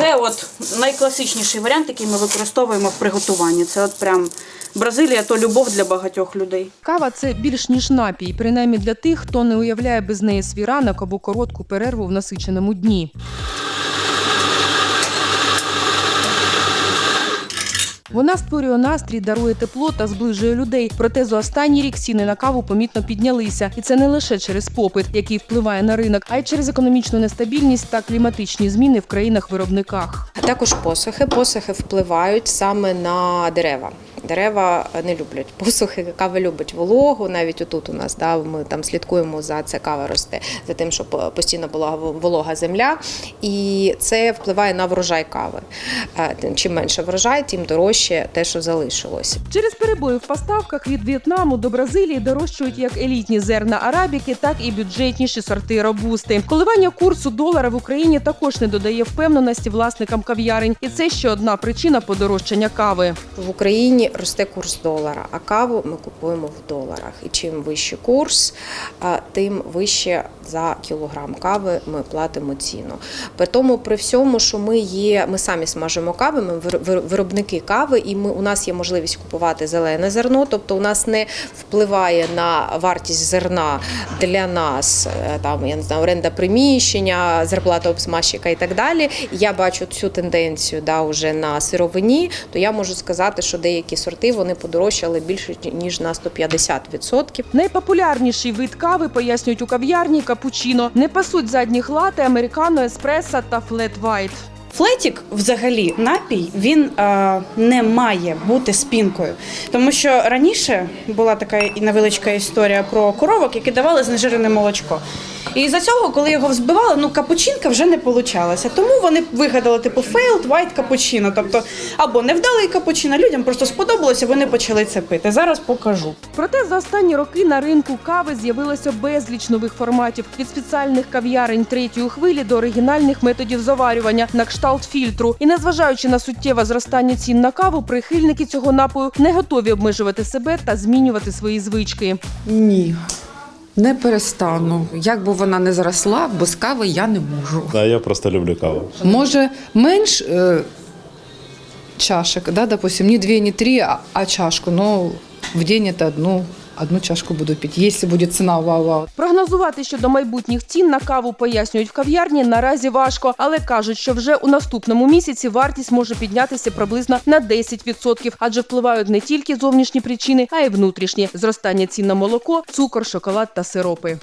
Це от найкласичніший варіант, який ми використовуємо в приготуванні. Це от прям Бразилія то любов для багатьох людей. Кава це більш ніж напій, принаймні для тих, хто не уявляє без неї свій ранок або коротку перерву в насиченому дні. Вона створює настрій, дарує тепло та зближує людей. Проте за останній рік ціни на каву помітно піднялися, і це не лише через попит, який впливає на ринок, а й через економічну нестабільність та кліматичні зміни в країнах-виробниках. Також посухи. Посухи впливають саме на дерева. Дерева не люблять посухи, кава любить вологу. Навіть отут у нас да, ми там слідкуємо за це кава росте, за тим, щоб постійно була волога земля, і це впливає на врожай кави. Е, Чим менше врожай, тим дорожче те, що залишилось. Через перебої в поставках від В'єтнаму до Бразилії дорожчують як елітні зерна арабіки, так і бюджетніші сорти робусти. Коливання курсу долара в Україні також не додає впевненості власникам кав'ярень, і це ще одна причина подорожчання кави. В Україні росте курс долара, а каву ми купуємо в доларах. І чим вищий курс, тим вище за кілограм кави ми платимо ціну. При тому, при всьому, що ми є, ми самі смажимо кави, ми вир- вир- виробники кави, і ми у нас є можливість купувати зелене зерно, тобто у нас не впливає на вартість зерна для нас, е, там я не знаю, оренда приміщення, зарплата обсмажчика і так далі. Я бачу цю тенденцію да, уже на сировині, то я можу сказати, що деякі сорти вони подорожчали більше ніж на 150%. Найпопулярніший вид кави пояснюють у кав'ярні капучино. Не пасуть задніх лати, американо, еспресо та флет вайт. Флетік, взагалі, напій він е, не має бути спінкою, тому що раніше була така і невеличка історія про коровок, які давали знежирене молочко. І за цього, коли його взбивали, ну капучинка вже не получалася. Тому вони вигадали типу failed white капучино, тобто або невдалий капучино, людям просто сподобалося, вони почали це пити. Зараз покажу. Проте за останні роки на ринку кави з'явилося безліч нових форматів від спеціальних кав'ярень третьої хвилі до оригінальних методів заварювання на кшталт фільтру. І незважаючи на суттєве зростання цін на каву, прихильники цього напою не готові обмежувати себе та змінювати свої звички. Ні. Не перестану. Як би вона не зросла, без кави я не можу. Да, я просто люблю каву. Може, менш е, чашек, да, допустим, не две, не три, а, а чашку, но в день это одну, одну чашку буду пить, если будет цена вау-вау. Прогнозувати щодо майбутніх цін на каву пояснюють в кав'ярні наразі важко, але кажуть, що вже у наступному місяці вартість може піднятися приблизно на 10%, адже впливають не тільки зовнішні причини, а й внутрішні зростання цін на молоко, цукор, шоколад та сиропи.